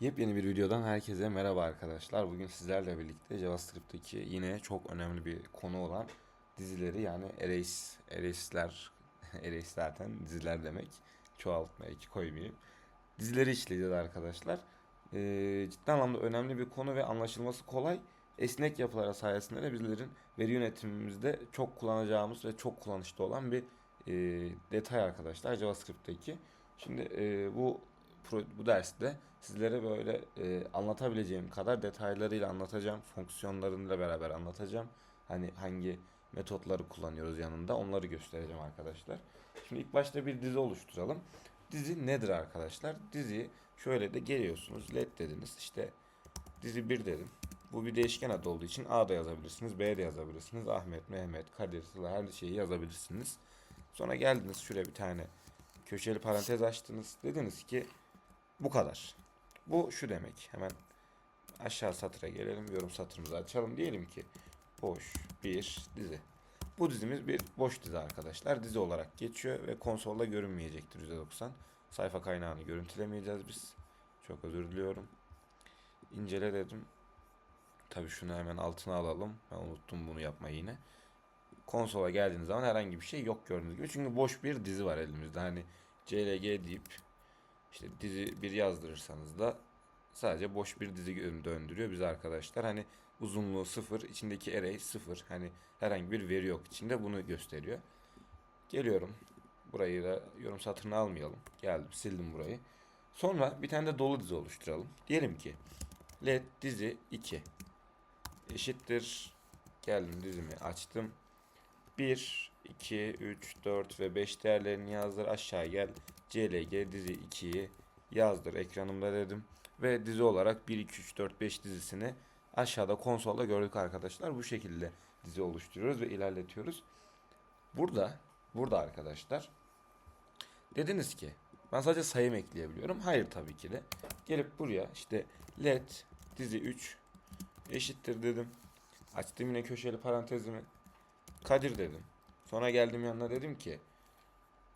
Yepyeni bir videodan herkese merhaba arkadaşlar. Bugün sizlerle birlikte JavaScript'teki yine çok önemli bir konu olan dizileri yani arrays, arrays'ler, arrays zaten diziler demek. Çoğaltmaya iki koymayayım. Dizileri işleyeceğiz arkadaşlar. Ee, ciddi anlamda önemli bir konu ve anlaşılması kolay. Esnek yapılara sayesinde de bizlerin veri yönetimimizde çok kullanacağımız ve çok kullanışlı olan bir e, detay arkadaşlar JavaScript'teki. Şimdi e, bu bu derste sizlere böyle e, anlatabileceğim kadar detaylarıyla anlatacağım. Fonksiyonlarıyla beraber anlatacağım. Hani hangi metotları kullanıyoruz yanında onları göstereceğim arkadaşlar. Şimdi ilk başta bir dizi oluşturalım. Dizi nedir arkadaşlar? Dizi şöyle de geliyorsunuz. Let dediniz. İşte dizi 1 dedim. Bu bir değişken adı olduğu için A da yazabilirsiniz, B de yazabilirsiniz. Ahmet, Mehmet, Kadir, Sıla her şeyi yazabilirsiniz. Sonra geldiniz şuraya bir tane köşeli parantez açtınız. Dediniz ki bu kadar. Bu şu demek. Hemen aşağı satıra gelelim. Yorum satırımızı açalım. Diyelim ki boş bir dizi. Bu dizimiz bir boş dizi arkadaşlar. Dizi olarak geçiyor ve konsolda görünmeyecektir %90. Sayfa kaynağını görüntülemeyeceğiz biz. Çok özür diliyorum. İncele dedim. Tabii şunu hemen altına alalım. Ben unuttum bunu yapmayı yine. Konsola geldiğiniz zaman herhangi bir şey yok gördüğünüz gibi. Çünkü boş bir dizi var elimizde. Hani CLG deyip işte dizi bir yazdırırsanız da sadece boş bir dizi döndürüyor bize arkadaşlar. Hani uzunluğu sıfır, içindeki array sıfır. Hani herhangi bir veri yok içinde bunu gösteriyor. Geliyorum. Burayı da yorum satırına almayalım. Geldim sildim burayı. Sonra bir tane de dolu dizi oluşturalım. Diyelim ki let dizi 2 eşittir. Geldim dizimi açtım. 1, 2, 3, 4 ve 5 değerlerini yazdır. Aşağı gel. CLG dizi 2'yi yazdır ekranımda dedim. Ve dizi olarak 1, 2, 3, 4, 5 dizisini aşağıda konsolda gördük arkadaşlar. Bu şekilde dizi oluşturuyoruz ve ilerletiyoruz. Burada, burada arkadaşlar dediniz ki ben sadece sayım ekleyebiliyorum. Hayır tabii ki de. Gelip buraya işte let dizi 3 eşittir dedim. Açtım yine köşeli parantezimi. Kadir dedim. Sonra geldim yanına dedim ki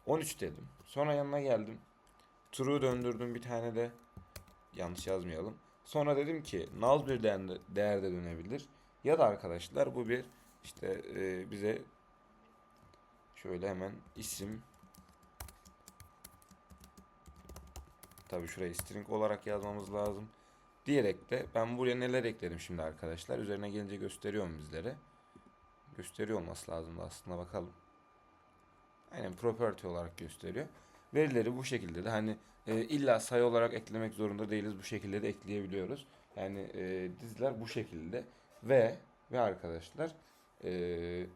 13 dedim. Sonra yanına geldim. True döndürdüm bir tane de. Yanlış yazmayalım. Sonra dedim ki null bir değerde, dönebilir. Ya da arkadaşlar bu bir işte e, bize şöyle hemen isim Tabii şurayı string olarak yazmamız lazım. Diyerek de ben buraya neler ekledim şimdi arkadaşlar. Üzerine gelince gösteriyorum bizlere. Gösteriyor olması lazım da aslında bakalım. Aynen property olarak gösteriyor. Verileri bu şekilde de hani e, illa sayı olarak eklemek zorunda değiliz. Bu şekilde de ekleyebiliyoruz. Yani e, diziler bu şekilde ve ve arkadaşlar e,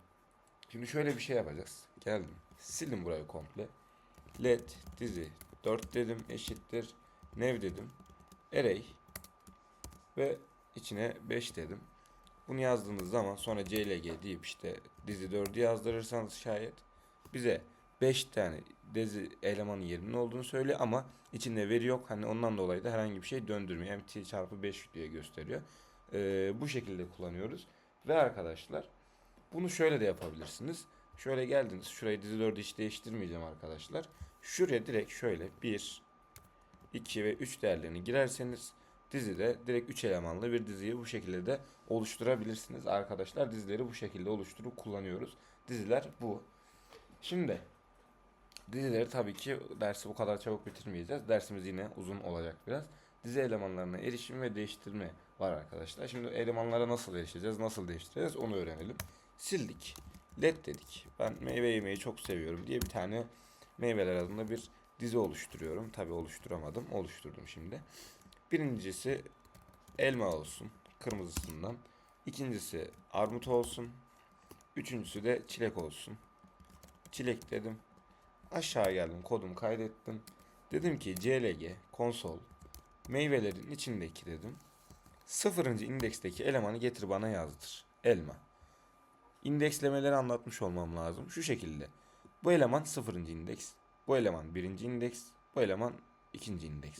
şimdi şöyle bir şey yapacağız. Geldim. Sildim burayı komple. Let dizi 4 dedim eşittir. Nev dedim. Array ve içine 5 dedim. Bunu yazdığınız zaman sonra CLG deyip işte dizi 4'ü yazdırırsanız şayet bize 5 tane dizi elemanın yerinin olduğunu söylüyor ama içinde veri yok. Hani ondan dolayı da herhangi bir şey döndürmüyor. MT çarpı 5 diye gösteriyor. Ee, bu şekilde kullanıyoruz. Ve arkadaşlar bunu şöyle de yapabilirsiniz. Şöyle geldiniz. Şurayı dizi 4'ü hiç değiştirmeyeceğim arkadaşlar. Şuraya direkt şöyle 1, 2 ve 3 değerlerini girerseniz dizide direkt 3 elemanlı bir diziyi bu şekilde de oluşturabilirsiniz arkadaşlar. Dizileri bu şekilde oluşturup kullanıyoruz. Diziler bu. Şimdi dizileri tabii ki dersi bu kadar çabuk bitirmeyeceğiz. Dersimiz yine uzun olacak biraz. Dizi elemanlarına erişim ve değiştirme var arkadaşlar. Şimdi elemanlara nasıl erişeceğiz, nasıl değiştireceğiz onu öğrenelim. Sildik. Led dedik. Ben meyve yemeyi çok seviyorum diye bir tane meyveler adında bir dizi oluşturuyorum. Tabi oluşturamadım. Oluşturdum şimdi. Birincisi elma olsun. Kırmızısından. İkincisi armut olsun. Üçüncüsü de çilek olsun. Çilek dedim. Aşağı geldim. Kodumu kaydettim. Dedim ki CLG konsol meyvelerin içindeki dedim. Sıfırıncı indeksteki elemanı getir bana yazdır. Elma. İndekslemeleri anlatmış olmam lazım. Şu şekilde. Bu eleman sıfırıncı indeks. Bu eleman birinci indeks. Bu eleman ikinci indeks.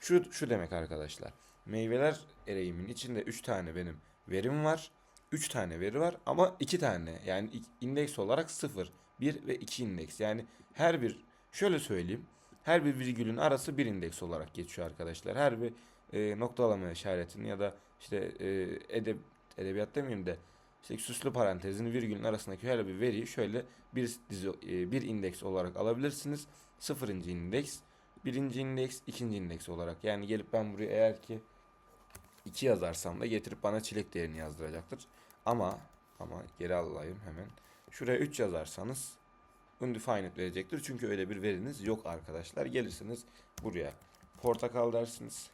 Şu, şu demek arkadaşlar. Meyveler ereğimin içinde 3 tane benim verim var. 3 tane veri var ama 2 tane yani indeks olarak 0, 1 ve 2 indeks. Yani her bir şöyle söyleyeyim. Her bir virgülün arası bir indeks olarak geçiyor arkadaşlar. Her bir e, noktalama işaretini ya da işte e, edeb edebiyat demeyeyim de işte süslü parantezin virgülün arasındaki her bir veriyi şöyle bir dizi e, bir indeks olarak alabilirsiniz. Sıfırıncı indeks, birinci indeks, ikinci indeks olarak. Yani gelip ben buraya eğer ki 2 yazarsam da getirip bana çilek değerini yazdıracaktır. Ama ama geri alayım hemen. Şuraya 3 yazarsanız undefined verecektir. Çünkü öyle bir veriniz yok arkadaşlar. Gelirsiniz buraya portakal dersiniz.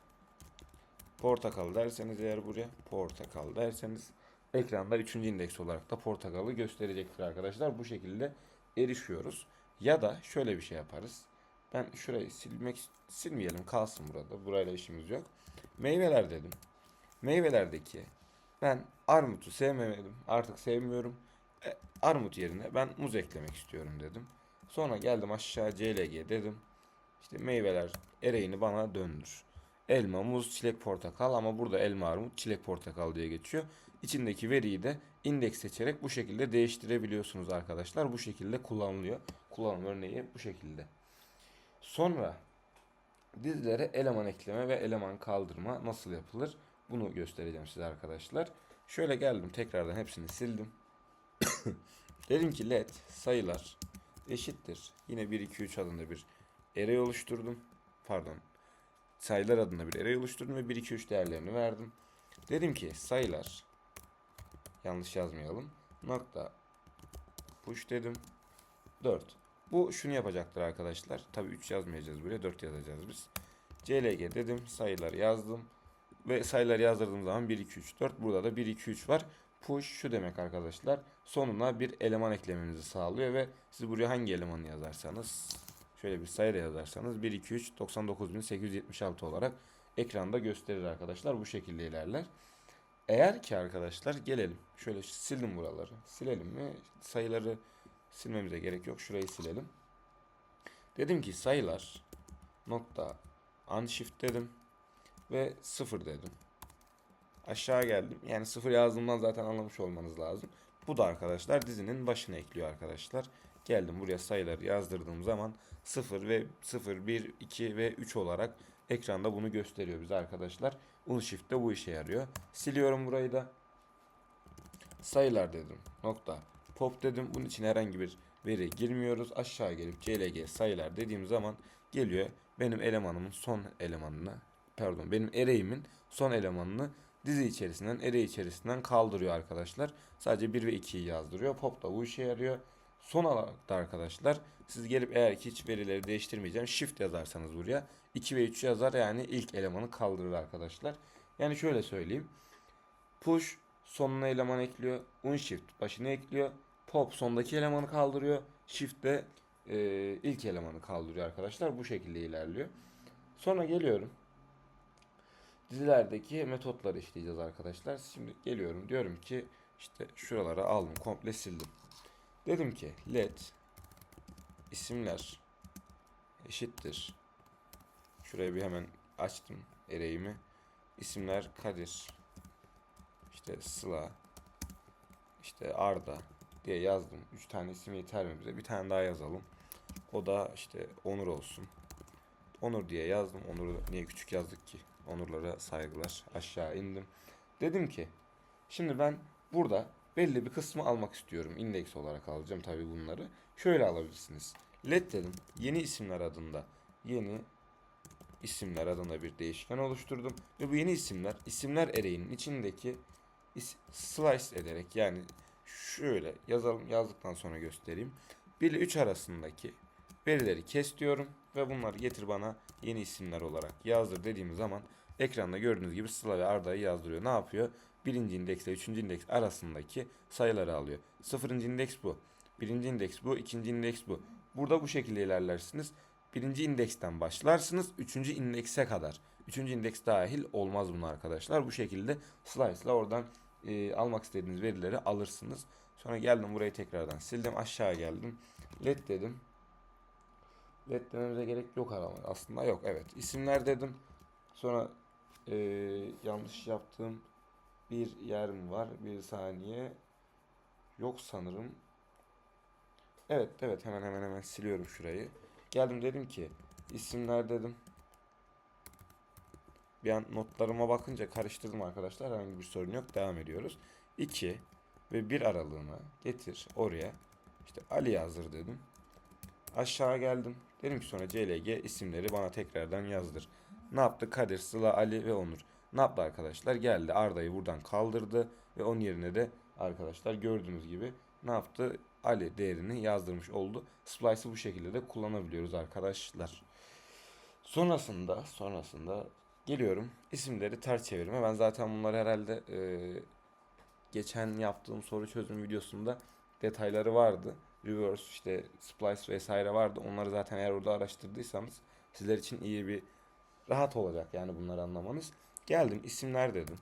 Portakal derseniz eğer buraya portakal derseniz ekranda 3. indeks olarak da portakalı gösterecektir arkadaşlar. Bu şekilde erişiyoruz. Ya da şöyle bir şey yaparız. Ben şurayı silmek silmeyelim kalsın burada. Burayla işimiz yok. Meyveler dedim. Meyvelerdeki ben armutu sevmemedim. Artık sevmiyorum. E, armut yerine ben muz eklemek istiyorum dedim. Sonra geldim aşağı CLG dedim. İşte meyveler ereğini bana döndür. Elma, muz, çilek, portakal ama burada elma, armut, çilek, portakal diye geçiyor. İçindeki veriyi de indeks seçerek bu şekilde değiştirebiliyorsunuz arkadaşlar. Bu şekilde kullanılıyor. Kullanım örneği bu şekilde. Sonra dizilere eleman ekleme ve eleman kaldırma nasıl yapılır? Bunu göstereceğim size arkadaşlar. Şöyle geldim tekrardan hepsini sildim. Dedim ki let sayılar eşittir. Yine 1 2 3 adında bir array oluşturdum. Pardon. Sayılar adında bir array oluşturdum ve 1 2 3 değerlerini verdim. Dedim ki sayılar yanlış yazmayalım. Nokta push dedim. 4. Bu şunu yapacaktır arkadaşlar. Tabi 3 yazmayacağız buraya 4 yazacağız biz. CLG dedim sayılar yazdım. Ve sayıları yazdırdığım zaman 1 2 3 4 burada da 1 2 3 var. Push şu demek arkadaşlar. Sonuna bir eleman eklemenizi sağlıyor ve siz buraya hangi elemanı yazarsanız şöyle bir sayı yazarsanız 1 2 3 99876 olarak ekranda gösterir arkadaşlar. Bu şekilde ilerler. Eğer ki arkadaşlar gelelim. Şöyle sildim buraları. Silelim mi? Sayıları silmemize gerek yok. Şurayı silelim. Dedim ki sayılar nokta unshift dedim ve 0 dedim. Aşağı geldim. Yani 0 yazdığımdan zaten anlamış olmanız lazım. Bu da arkadaşlar dizinin başına ekliyor arkadaşlar. Geldim buraya sayıları yazdırdığım zaman 0 ve 0, 1, 2 ve 3 olarak ekranda bunu gösteriyor bize arkadaşlar. Unshift de bu işe yarıyor. Siliyorum burayı da. Sayılar dedim. Nokta. Pop dedim. Bunun için herhangi bir veri girmiyoruz. Aşağı gelip CLG sayılar dediğim zaman geliyor. Benim elemanımın son elemanını pardon benim array'imin son elemanını dizi içerisinden array içerisinden kaldırıyor arkadaşlar. Sadece 1 ve 2'yi yazdırıyor. Pop da bu işe yarıyor. Son olarak da arkadaşlar siz gelip eğer ki hiç verileri değiştirmeyeceğim shift yazarsanız buraya 2 ve 3 yazar yani ilk elemanı kaldırır arkadaşlar. Yani şöyle söyleyeyim. Push sonuna eleman ekliyor. Unshift başına ekliyor. Pop sondaki elemanı kaldırıyor. Shift de e, ilk elemanı kaldırıyor arkadaşlar. Bu şekilde ilerliyor. Sonra geliyorum. Dizilerdeki metotları işleyeceğiz arkadaşlar. Şimdi geliyorum diyorum ki işte şuralara aldım komple sildim. Dedim ki let isimler eşittir. Şuraya bir hemen açtım ereğimi. İsimler Kadir, işte Sıla, işte Arda diye yazdım. Üç tane isim yeter mi bize? Bir tane daha yazalım. O da işte Onur olsun. Onur diye yazdım. Onur'u niye küçük yazdık ki? Onurlara saygılar. Aşağı indim. Dedim ki şimdi ben burada belli bir kısmı almak istiyorum. İndeks olarak alacağım tabi bunları. Şöyle alabilirsiniz. Let dedim. Yeni isimler adında. Yeni isimler adında bir değişken oluşturdum. Ve bu yeni isimler isimler array'inin içindeki slice ederek yani şöyle yazalım yazdıktan sonra göstereyim. 1 ile 3 arasındaki verileri kes diyorum ve bunları getir bana yeni isimler olarak yazdır dediğim zaman ekranda gördüğünüz gibi Sıla ve Arda'yı yazdırıyor. Ne yapıyor? Birinci indeks ile üçüncü indeks arasındaki sayıları alıyor. Sıfırıncı indeks bu. Birinci indeks bu. ikinci indeks bu. Burada bu şekilde ilerlersiniz. Birinci indeksten başlarsınız. Üçüncü indekse kadar. Üçüncü indeks dahil olmaz bunu arkadaşlar. Bu şekilde slice ile oradan e, almak istediğiniz verileri alırsınız. Sonra geldim burayı tekrardan sildim. Aşağı geldim. Let dedim. Let dememize gerek yok arama. Aslında yok. Evet. İsimler dedim. Sonra e, yanlış yaptığım bir yer mi var? Bir saniye. Yok sanırım. Evet evet hemen hemen hemen siliyorum şurayı. Geldim dedim ki isimler dedim. Bir an notlarıma bakınca karıştırdım arkadaşlar. Herhangi bir sorun yok. Devam ediyoruz. 2 ve 1 aralığına getir oraya. İşte Ali yazdır dedim. Aşağı geldim. Dedim ki sonra CLG isimleri bana tekrardan yazdır. Ne yaptı? Kadir, Sıla, Ali ve Onur. Ne yaptı arkadaşlar? Geldi Arda'yı buradan kaldırdı ve onun yerine de arkadaşlar gördüğünüz gibi ne yaptı? Ali değerini yazdırmış oldu. Splice'ı bu şekilde de kullanabiliyoruz arkadaşlar. Sonrasında sonrasında geliyorum isimleri ters çevirme. Ben zaten bunları herhalde e, geçen yaptığım soru çözüm videosunda detayları vardı. Reverse işte splice vesaire vardı. Onları zaten eğer orada araştırdıysanız sizler için iyi bir rahat olacak yani bunları anlamanız. Geldim isimler dedim.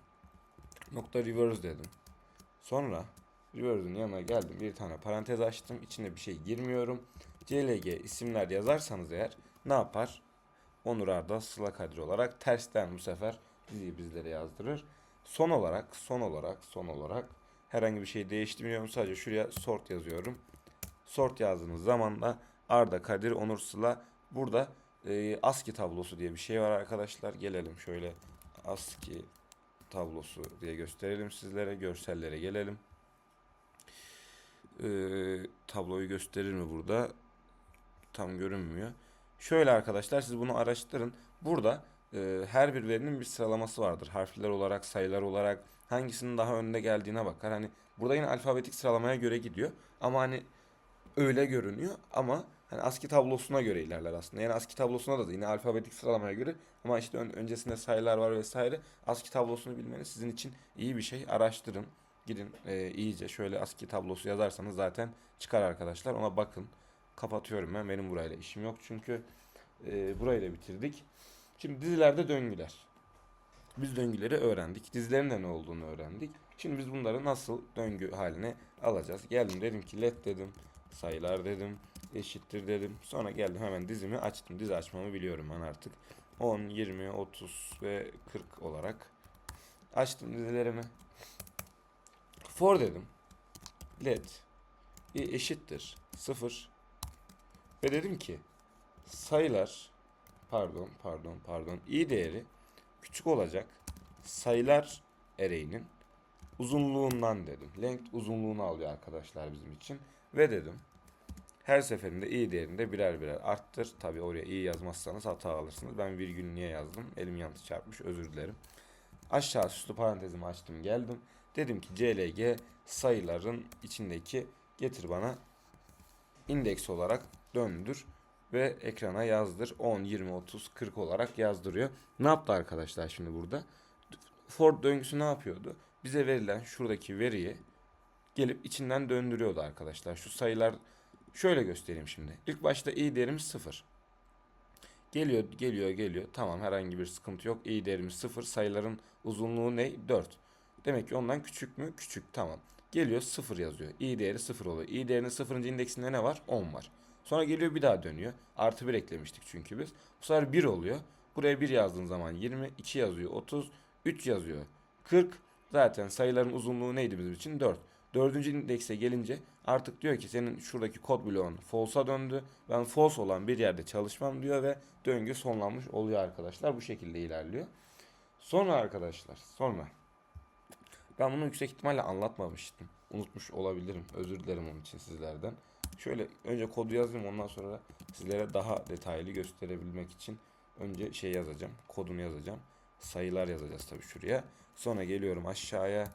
Nokta reverse dedim. Sonra reverse'ün yanına geldim. Bir tane parantez açtım. İçine bir şey girmiyorum. CLG isimler yazarsanız eğer ne yapar? Onur Arda Sıla Kadir olarak tersten bu sefer diziyi bizlere yazdırır. Son olarak, son olarak, son olarak herhangi bir şey değiştirmiyorum. Sadece şuraya sort yazıyorum. Sort yazdığınız zaman da Arda, Kadir, Onur, Sıla burada e, ASCII tablosu diye bir şey var arkadaşlar. Gelelim şöyle ASCII tablosu diye gösterelim sizlere. Görsellere gelelim. E, tabloyu gösterir mi burada? Tam görünmüyor. Şöyle arkadaşlar siz bunu araştırın. Burada e, her bir verinin bir sıralaması vardır. Harfler olarak, sayılar olarak hangisinin daha önde geldiğine bakar. Hani burada yine alfabetik sıralamaya göre gidiyor. Ama hani öyle görünüyor ama hani ASCII tablosuna göre ilerler aslında. Yani ASCII tablosuna da, yine alfabetik sıralamaya göre ama işte ön- öncesinde sayılar var vesaire. ASCII tablosunu bilmeniz sizin için iyi bir şey. Araştırın. Gidin e, iyice şöyle ASCII tablosu yazarsanız zaten çıkar arkadaşlar. Ona bakın. Kapatıyorum ben. Benim burayla işim yok çünkü e, burayı da bitirdik. Şimdi dizilerde döngüler. Biz döngüleri öğrendik. Dizilerin de ne olduğunu öğrendik. Şimdi biz bunları nasıl döngü haline alacağız? Geldim dedim ki let dedim. Sayılar dedim. Eşittir dedim. Sonra geldim hemen dizimi açtım. Dizi açmamı biliyorum ben artık. 10, 20, 30 ve 40 olarak açtım dizilerimi. For dedim. Let i eşittir 0 ve dedim ki sayılar pardon pardon pardon i değeri küçük olacak sayılar array'inin uzunluğundan dedim. Length uzunluğunu alıyor arkadaşlar bizim için. Ve dedim her seferinde i değerini de birer birer arttır. Tabi oraya i yazmazsanız hata alırsınız. Ben virgül niye yazdım? Elim yanlış çarpmış özür dilerim. Aşağı üstü parantezimi açtım geldim. Dedim ki CLG sayıların içindeki getir bana indeks olarak döndür ve ekrana yazdır. 10, 20, 30, 40 olarak yazdırıyor. Ne yaptı arkadaşlar şimdi burada? For döngüsü ne yapıyordu? Bize verilen şuradaki veriyi gelip içinden döndürüyordu arkadaşlar. Şu sayılar şöyle göstereyim şimdi. İlk başta i değerimiz 0. Geliyor, geliyor, geliyor. Tamam herhangi bir sıkıntı yok. i değerimiz 0. Sayıların uzunluğu ne? 4. Demek ki ondan küçük mü? Küçük. Tamam. Geliyor 0 yazıyor. i değeri 0 oluyor. i değerinin 0. indeksinde ne var? 10 var. Sonra geliyor bir daha dönüyor. Artı 1 eklemiştik çünkü biz. Bu sefer 1 oluyor. Buraya 1 yazdığın zaman 20, 2 yazıyor 30, 3 yazıyor 40. Zaten sayıların uzunluğu neydi bizim için? 4. Dördüncü indekse gelince artık diyor ki senin şuradaki kod bloğun false'a döndü. Ben false olan bir yerde çalışmam diyor ve döngü sonlanmış oluyor arkadaşlar. Bu şekilde ilerliyor. Sonra arkadaşlar sonra ben bunu yüksek ihtimalle anlatmamıştım. Unutmuş olabilirim. Özür dilerim onun için sizlerden. Şöyle önce kodu yazayım ondan sonra sizlere daha detaylı gösterebilmek için önce şey yazacağım. Kodunu yazacağım. Sayılar yazacağız tabii şuraya. Sonra geliyorum aşağıya.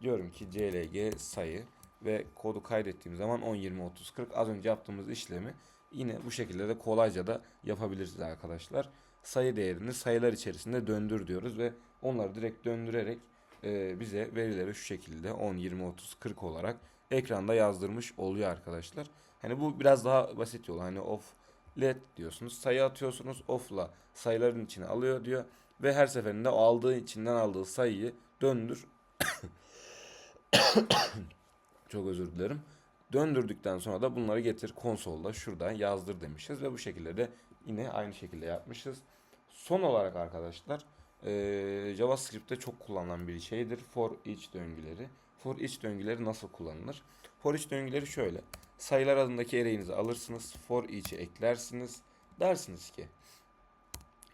Diyorum ki CLG sayı ve kodu kaydettiğim zaman 10, 20, 30, 40 az önce yaptığımız işlemi yine bu şekilde de kolayca da yapabilirsiniz arkadaşlar. Sayı değerini sayılar içerisinde döndür diyoruz ve onları direkt döndürerek bize verileri şu şekilde 10, 20, 30, 40 olarak ekranda yazdırmış oluyor arkadaşlar. Hani bu biraz daha basit yol. Hani off let diyorsunuz. Sayı atıyorsunuz. Off'la sayıların içine alıyor diyor. Ve her seferinde o aldığı içinden aldığı sayıyı döndür. Çok özür dilerim. Döndürdükten sonra da bunları getir konsolda şuradan yazdır demişiz. Ve bu şekilde de yine aynı şekilde yapmışız. Son olarak arkadaşlar eee, JavaScript'te çok kullanılan bir şeydir. For each döngüleri. For each döngüleri nasıl kullanılır? For each döngüleri şöyle. Sayılar adındaki array'inizi alırsınız. For each'i eklersiniz. Dersiniz ki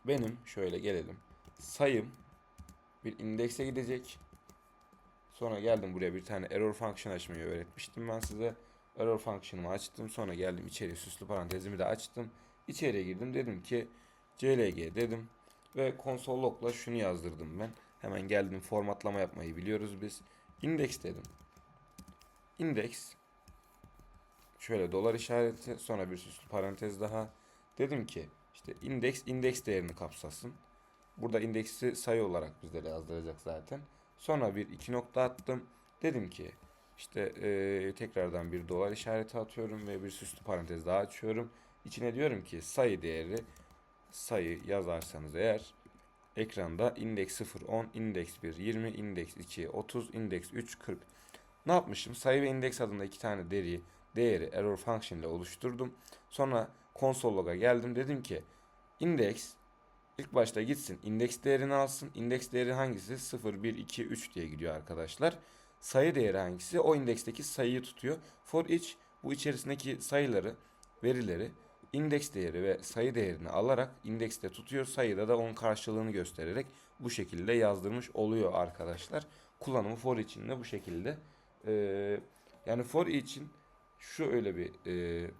benim şöyle gelelim. sayım bir indekse gidecek. Sonra geldim buraya bir tane error function açmayı öğretmiştim ben size. Error function'ımı açtım. Sonra geldim içeri süslü parantezimi de açtım. İçeriye girdim. Dedim ki CLG dedim. Ve console log'la şunu yazdırdım ben. Hemen geldim formatlama yapmayı biliyoruz biz. Index dedim. Index şöyle dolar işareti sonra bir süslü parantez daha. Dedim ki işte index index değerini kapsasın. Burada indeksi sayı olarak bizlere yazdıracak zaten. Sonra bir iki nokta attım. Dedim ki işte eee, tekrardan bir dolar işareti atıyorum ve bir süslü parantez daha açıyorum. İçine diyorum ki sayı değeri sayı yazarsanız eğer ekranda index 0 10, index 1 20, index 2 30, index 3 40. Ne yapmışım? Sayı ve index adında iki tane değeri, değeri error function ile oluşturdum. Sonra console log'a geldim. Dedim ki index ilk başta gitsin index değerini alsın. Index değeri hangisi? 0, 1, 2, 3 diye gidiyor arkadaşlar. Sayı değeri hangisi? O indeksteki sayıyı tutuyor. For each bu içerisindeki sayıları, verileri indeks değeri ve sayı değerini alarak indekste tutuyor. Sayıda da onun karşılığını göstererek bu şekilde yazdırmış oluyor arkadaşlar. Kullanımı for için de bu şekilde. Ee, yani for için şu öyle bir e,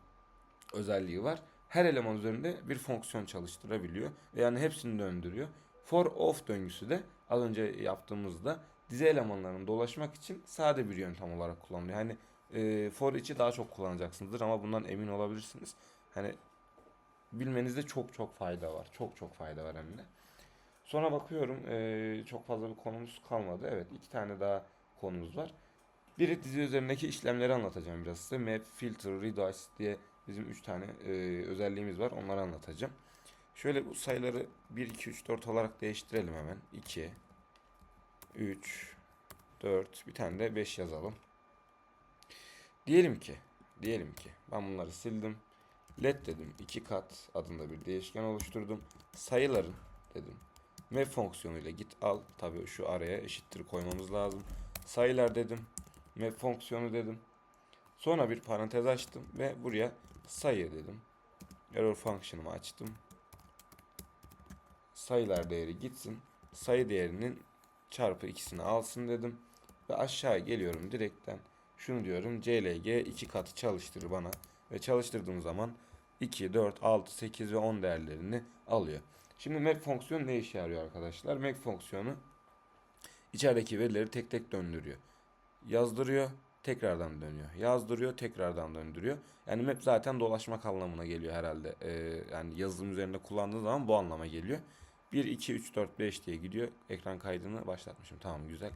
özelliği var. Her eleman üzerinde bir fonksiyon çalıştırabiliyor. Yani hepsini döndürüyor. For of döngüsü de az önce yaptığımızda dizi elemanlarını dolaşmak için sade bir yöntem olarak kullanılıyor. Hani e, for içi daha çok kullanacaksınızdır ama bundan emin olabilirsiniz. Hani bilmenizde çok çok fayda var. Çok çok fayda var hem de. Sonra bakıyorum e, çok fazla bir konumuz kalmadı. Evet iki tane daha konumuz var. Biri dizi üzerindeki işlemleri anlatacağım biraz size. Map, filter, redice diye bizim 3 tane e, özelliğimiz var. Onları anlatacağım. Şöyle bu sayıları 1, 2, 3, 4 olarak değiştirelim hemen. 2, 3, 4, bir tane de 5 yazalım. Diyelim ki, diyelim ki ben bunları sildim. Let dedim. 2 kat adında bir değişken oluşturdum. Sayıların dedim. Map fonksiyonuyla git al. Tabii şu araya eşittir koymamız lazım. Sayılar dedim. Map fonksiyonu dedim. Sonra bir parantez açtım ve buraya sayı dedim. Error function'ımı açtım. Sayılar değeri gitsin. Sayı değerinin çarpı ikisini alsın dedim. Ve aşağı geliyorum direkten. Şunu diyorum CLG iki katı çalıştır bana. Ve çalıştırdığım zaman 2, 4, 6, 8 ve 10 değerlerini alıyor. Şimdi map fonksiyonu ne işe yarıyor arkadaşlar? Map fonksiyonu içerideki verileri tek tek döndürüyor. Yazdırıyor, tekrardan dönüyor. Yazdırıyor, tekrardan döndürüyor. Yani map zaten dolaşmak anlamına geliyor herhalde. Ee, yani yazılım üzerinde kullandığın zaman bu anlama geliyor. 1, 2, 3, 4, 5 diye gidiyor. Ekran kaydını başlatmışım. Tamam güzel.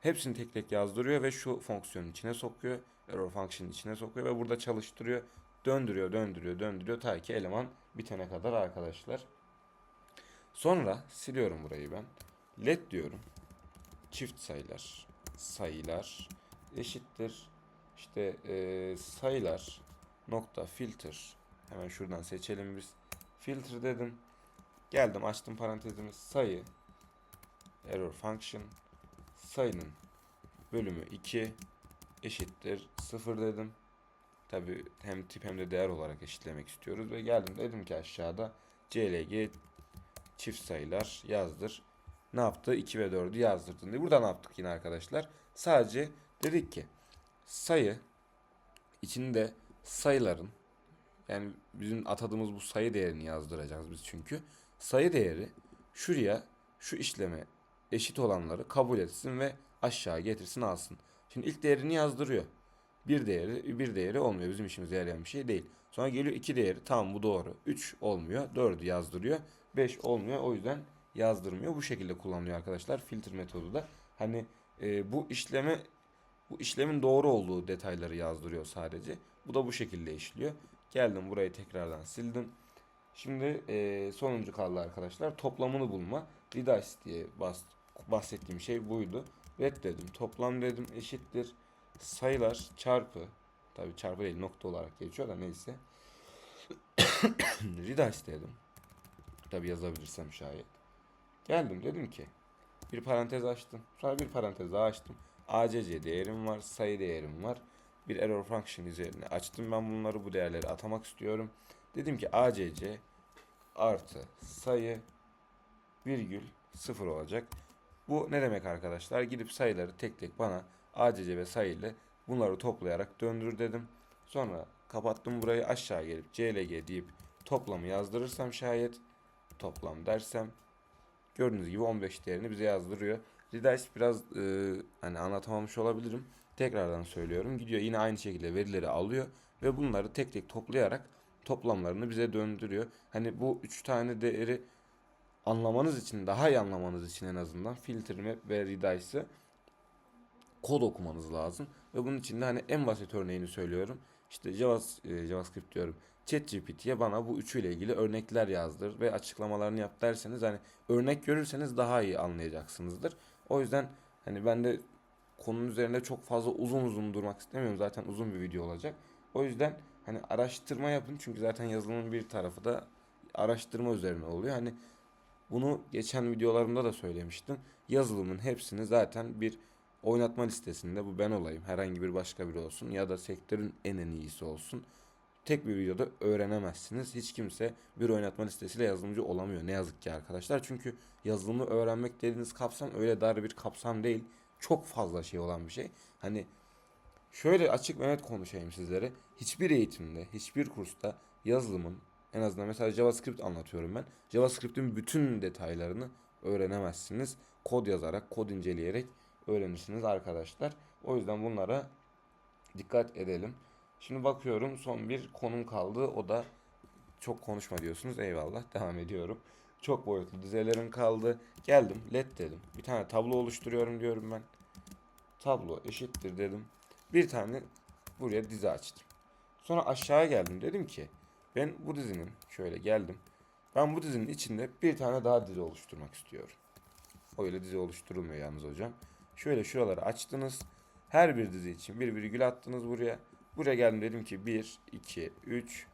Hepsini tek tek yazdırıyor ve şu fonksiyonun içine sokuyor. Error function'ın içine sokuyor ve burada çalıştırıyor. Döndürüyor, döndürüyor, döndürüyor ta ki eleman bitene kadar arkadaşlar. Sonra siliyorum burayı ben. Let diyorum. Çift sayılar, sayılar eşittir. İşte e, sayılar nokta filter. Hemen şuradan seçelim biz. Filter dedim. Geldim açtım parantezimi sayı error function sayının bölümü 2 eşittir 0 dedim. Tabi hem tip hem de değer olarak eşitlemek istiyoruz ve geldim dedim ki aşağıda CLG çift sayılar yazdır. Ne yaptı? 2 ve 4'ü yazdırdın diye. Burada ne yaptık yine arkadaşlar? Sadece dedik ki sayı içinde sayıların yani bizim atadığımız bu sayı değerini yazdıracağız biz çünkü. Sayı değeri şuraya şu işleme eşit olanları kabul etsin ve aşağı getirsin alsın. Şimdi ilk değerini yazdırıyor. Bir değeri bir değeri olmuyor. Bizim işimize yarayan bir şey değil. Sonra geliyor iki değeri. Tamam bu doğru. 3 olmuyor. 4'ü yazdırıyor. 5 olmuyor. O yüzden yazdırmıyor. Bu şekilde kullanılıyor arkadaşlar. Filter metodu da. Hani e, bu işleme bu işlemin doğru olduğu detayları yazdırıyor sadece. Bu da bu şekilde işliyor. Geldim burayı tekrardan sildim. Şimdi e, sonuncu kaldı arkadaşlar. Toplamını bulma. Redice diye bas, bahsettiğim şey buydu. Red dedim. Toplam dedim eşittir. Sayılar çarpı. Tabi çarpı değil nokta olarak geçiyor da neyse. Redice dedim. Tabi yazabilirsem şayet. Geldim dedim ki bir parantez açtım. Sonra bir parantez daha açtım. ACC değerim var. Sayı değerim var. Bir error function üzerine açtım ben bunları bu değerleri atamak istiyorum. Dedim ki ACC artı sayı virgül 0 olacak. Bu ne demek arkadaşlar? Gidip sayıları tek tek bana ACC ve sayı ile bunları toplayarak döndür dedim. Sonra kapattım burayı aşağı gelip CLG deyip toplamı yazdırırsam şayet toplam dersem gördüğünüz gibi 15 değerini bize yazdırıyor. Redice biraz e, hani anlatamamış olabilirim. Tekrardan söylüyorum. Gidiyor yine aynı şekilde verileri alıyor ve bunları tek tek toplayarak toplamlarını bize döndürüyor. Hani bu üç tane değeri anlamanız için, daha iyi anlamanız için en azından filtre map ve redice'ı kod okumanız lazım. Ve bunun için de hani en basit örneğini söylüyorum. İşte e, JavaScript diyorum. ChatGPT'ye bana bu üçüyle ilgili örnekler yazdır ve açıklamalarını yap derseniz hani örnek görürseniz daha iyi anlayacaksınızdır. O yüzden hani ben de konunun üzerinde çok fazla uzun uzun durmak istemiyorum. Zaten uzun bir video olacak. O yüzden hani araştırma yapın çünkü zaten yazılımın bir tarafı da araştırma üzerine oluyor. Hani bunu geçen videolarımda da söylemiştim. Yazılımın hepsini zaten bir oynatma listesinde bu ben olayım, herhangi bir başka biri olsun ya da sektörün en en iyisi olsun. Tek bir videoda öğrenemezsiniz. Hiç kimse bir oynatma listesiyle yazılımcı olamıyor ne yazık ki arkadaşlar. Çünkü yazılımı öğrenmek dediğiniz kapsam öyle dar bir kapsam değil. Çok fazla şey olan bir şey. Hani şöyle açık ve net konuşayım sizlere. Hiçbir eğitimde, hiçbir kursta yazılımın en azından mesela JavaScript anlatıyorum ben. JavaScript'in bütün detaylarını öğrenemezsiniz. Kod yazarak, kod inceleyerek öğrenirsiniz arkadaşlar. O yüzden bunlara dikkat edelim. Şimdi bakıyorum son bir konum kaldı. O da çok konuşma diyorsunuz. Eyvallah. Devam ediyorum. Çok boyutlu dizelerin kaldı. Geldim. Let dedim. Bir tane tablo oluşturuyorum diyorum ben. Tablo eşittir dedim. Bir tane buraya dizi açtım. Sonra aşağıya geldim. Dedim ki ben bu dizinin şöyle geldim. Ben bu dizinin içinde bir tane daha dizi oluşturmak istiyorum. Öyle dizi oluşturulmuyor yalnız hocam. Şöyle şuraları açtınız. Her bir dizi için bir virgül attınız buraya. Buraya geldim dedim ki 1, 2, 3.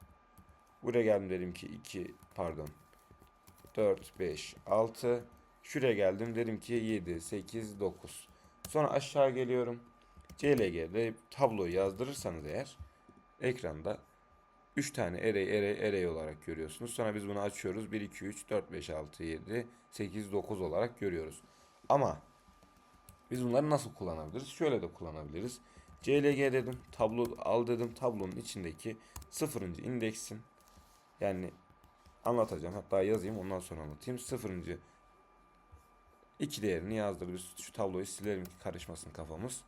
Buraya geldim dedim ki 2, pardon. 4, 5, 6. Şuraya geldim dedim ki 7, 8, 9. Sonra aşağı geliyorum. CLG'de tabloyu yazdırırsanız eğer ekranda 3 tane array array array olarak görüyorsunuz. Sonra biz bunu açıyoruz. 1, 2, 3, 4, 5, 6, 7, 8, 9 olarak görüyoruz. Ama biz bunları nasıl kullanabiliriz? Şöyle de kullanabiliriz. CLG dedim. Tablo al dedim. Tablonun içindeki sıfırıncı indeksin yani anlatacağım. Hatta yazayım ondan sonra anlatayım. Sıfırıncı iki değerini yazdırdı. Biz şu tabloyu silerim ki karışmasın kafamız.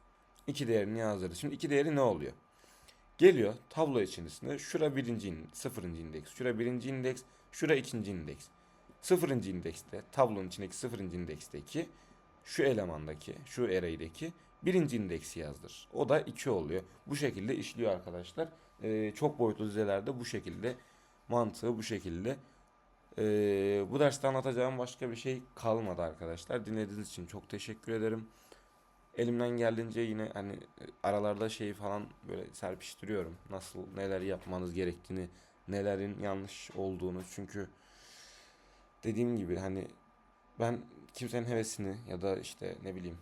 İki değerini yazdırdı. Şimdi iki değeri ne oluyor? Geliyor tablo içerisinde şura birinci in- sıfırıncı indeks, şura birinci indeks, şura ikinci indeks. Sıfırıncı indekste tablonun içindeki sıfırıncı indeksteki şu elemandaki şu array'deki birinci indeksi yazdır. O da 2 oluyor. Bu şekilde işliyor arkadaşlar. Ee, çok boyutlu dizelerde bu şekilde mantığı bu şekilde. Ee, bu derste anlatacağım başka bir şey kalmadı arkadaşlar. Dinlediğiniz için çok teşekkür ederim. Elimden geldiğince yine hani aralarda şeyi falan böyle serpiştiriyorum. Nasıl neler yapmanız gerektiğini, nelerin yanlış olduğunu. Çünkü dediğim gibi hani ben kimsenin hevesini ya da işte ne bileyim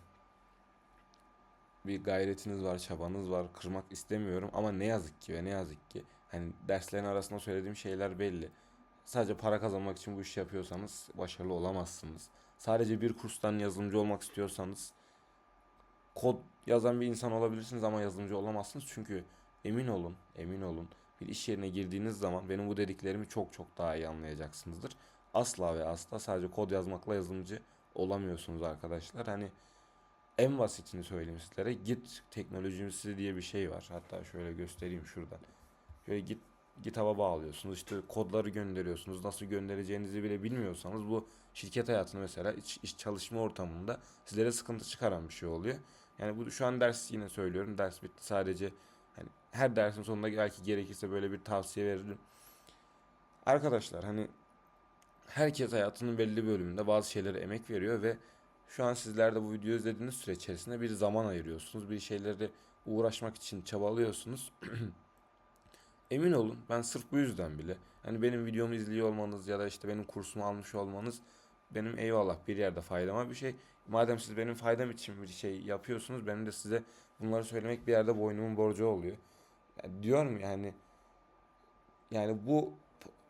bir gayretiniz var, çabanız var, kırmak istemiyorum ama ne yazık ki ve ne yazık ki hani derslerin arasında söylediğim şeyler belli. Sadece para kazanmak için bu işi yapıyorsanız başarılı olamazsınız. Sadece bir kurstan yazılımcı olmak istiyorsanız kod yazan bir insan olabilirsiniz ama yazılımcı olamazsınız. Çünkü emin olun, emin olun bir iş yerine girdiğiniz zaman benim bu dediklerimi çok çok daha iyi anlayacaksınızdır. Asla ve asla sadece kod yazmakla yazılımcı olamıyorsunuz arkadaşlar. Hani en basitini söyleyeyim sizlere. Git teknolojisi diye bir şey var. Hatta şöyle göstereyim şuradan. Şöyle git GitHub'a bağlıyorsunuz. İşte kodları gönderiyorsunuz. Nasıl göndereceğinizi bile bilmiyorsanız bu şirket hayatını mesela iç, iş çalışma ortamında sizlere sıkıntı çıkaran bir şey oluyor. Yani bu şu an ders yine söylüyorum. Ders bitti. Sadece hani her dersin sonunda belki gerekirse böyle bir tavsiye veririm. Arkadaşlar hani herkes hayatının belli bölümünde bazı şeylere emek veriyor ve şu an sizler de bu videoyu izlediğiniz süre içerisinde bir zaman ayırıyorsunuz. Bir şeyleri uğraşmak için çabalıyorsunuz. Emin olun ben sırf bu yüzden bile hani benim videomu izliyor olmanız ya da işte benim kursumu almış olmanız benim eyvallah bir yerde faydama bir şey. Madem siz benim faydam için bir şey yapıyorsunuz benim de size bunları söylemek bir yerde boynumun borcu oluyor. Yani diyorum yani yani bu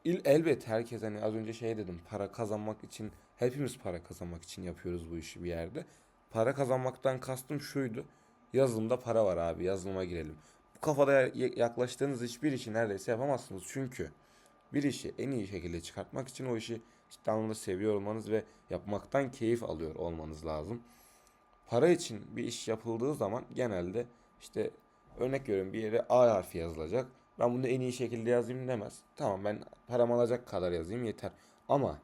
il- elbet herkes hani az önce şey dedim para kazanmak için hepimiz para kazanmak için yapıyoruz bu işi bir yerde. Para kazanmaktan kastım şuydu. Yazılımda para var abi yazılıma girelim. Bu kafada ya- yaklaştığınız hiçbir işi neredeyse yapamazsınız. Çünkü bir işi en iyi şekilde çıkartmak için o işi ciddi anlamda seviyor olmanız ve yapmaktan keyif alıyor olmanız lazım. Para için bir iş yapıldığı zaman genelde işte örnek veriyorum bir yere A harfi yazılacak. Ben bunu en iyi şekilde yazayım demez. Tamam ben param alacak kadar yazayım yeter. Ama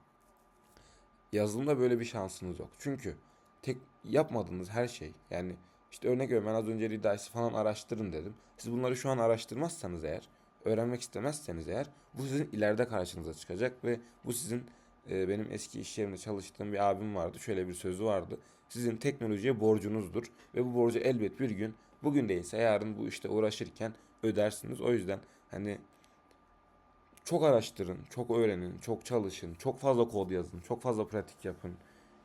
yazılımda böyle bir şansınız yok. Çünkü tek yapmadığınız her şey yani işte örnek veriyorum ben az önce Redis'i falan araştırın dedim. Siz bunları şu an araştırmazsanız eğer öğrenmek istemezseniz eğer bu sizin ileride karşınıza çıkacak ve bu sizin e, benim eski iş yerimde çalıştığım bir abim vardı. Şöyle bir sözü vardı. Sizin teknolojiye borcunuzdur ve bu borcu elbet bir gün bugün değilse yarın bu işte uğraşırken ödersiniz. O yüzden hani çok araştırın, çok öğrenin, çok çalışın, çok fazla kod yazın, çok fazla pratik yapın.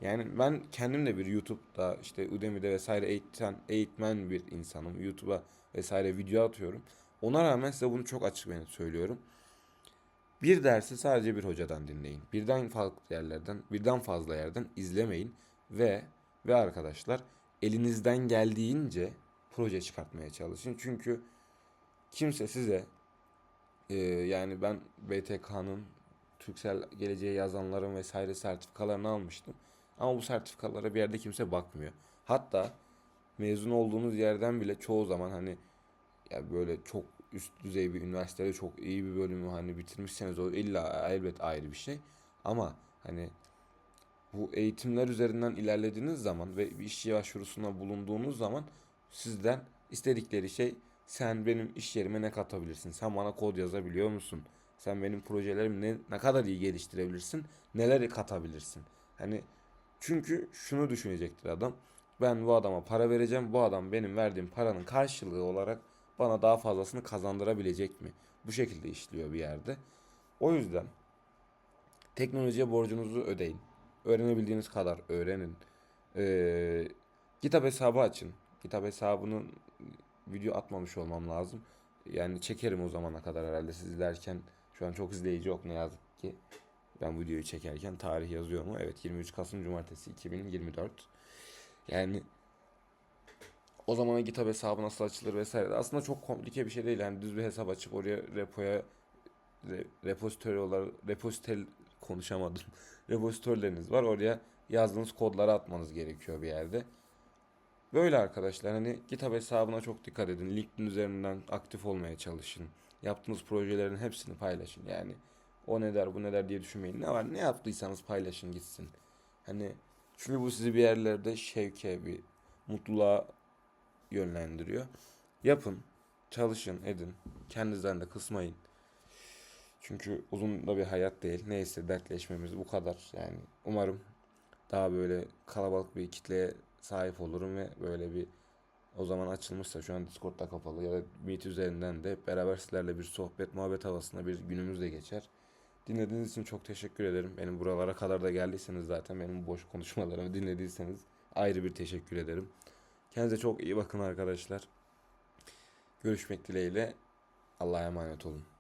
Yani ben kendim de bir YouTube'da işte Udemy'de vesaire eğiten, eğitmen bir insanım. YouTube'a vesaire video atıyorum. Ona rağmen size bunu çok açık net söylüyorum. Bir dersi sadece bir hocadan dinleyin. Birden farklı yerlerden, birden fazla yerden izlemeyin ve ve arkadaşlar elinizden geldiğince proje çıkartmaya çalışın. Çünkü kimse size e, yani ben BTK'nın Türksel geleceğe yazanların vesaire sertifikalarını almıştım. Ama bu sertifikalara bir yerde kimse bakmıyor. Hatta mezun olduğunuz yerden bile çoğu zaman hani ya böyle çok üst düzey bir üniversitede çok iyi bir bölümü hani bitirmişseniz o illa elbet ayrı bir şey. Ama hani bu eğitimler üzerinden ilerlediğiniz zaman ve bir iş başvurusuna bulunduğunuz zaman sizden istedikleri şey sen benim iş yerime ne katabilirsin? Sen bana kod yazabiliyor musun? Sen benim projelerimi ne, ne kadar iyi geliştirebilirsin? Neler katabilirsin? Hani çünkü şunu düşünecektir adam. Ben bu adama para vereceğim. Bu adam benim verdiğim paranın karşılığı olarak bana daha fazlasını kazandırabilecek mi? Bu şekilde işliyor bir yerde. O yüzden teknolojiye borcunuzu ödeyin. Öğrenebildiğiniz kadar öğrenin. Ee, GitHub hesabı açın. GitHub hesabının video atmamış olmam lazım. Yani çekerim o zamana kadar herhalde siz izlerken. Şu an çok izleyici yok ne yazık ki. Ben videoyu çekerken tarih yazıyor mu? Evet 23 Kasım Cumartesi 2024. Yani o zaman GitHub hesabı nasıl açılır vesaire. Aslında çok komplike bir şey değil. Yani düz bir hesap açıp oraya repoya re, repozitörü olarak repozitel konuşamadım. Repozitörleriniz var. Oraya yazdığınız kodları atmanız gerekiyor bir yerde. Böyle arkadaşlar hani GitHub hesabına çok dikkat edin. LinkedIn üzerinden aktif olmaya çalışın. Yaptığınız projelerin hepsini paylaşın. Yani o ne der bu ne der diye düşünmeyin. Ne var ne yaptıysanız paylaşın gitsin. Hani çünkü bu sizi bir yerlerde şevke bir mutluluğa yönlendiriyor. Yapın, çalışın, edin. Kendinizden de kısmayın. Çünkü uzun da bir hayat değil. Neyse dertleşmemiz bu kadar. Yani umarım daha böyle kalabalık bir kitleye sahip olurum ve böyle bir o zaman açılmışsa şu an Discord'da kapalı ya da Meet üzerinden de beraber sizlerle bir sohbet muhabbet havasında bir günümüz de geçer. Dinlediğiniz için çok teşekkür ederim. Benim buralara kadar da geldiyseniz zaten benim boş konuşmalarımı dinlediyseniz ayrı bir teşekkür ederim. Kendinize çok iyi bakın arkadaşlar. Görüşmek dileğiyle. Allah'a emanet olun.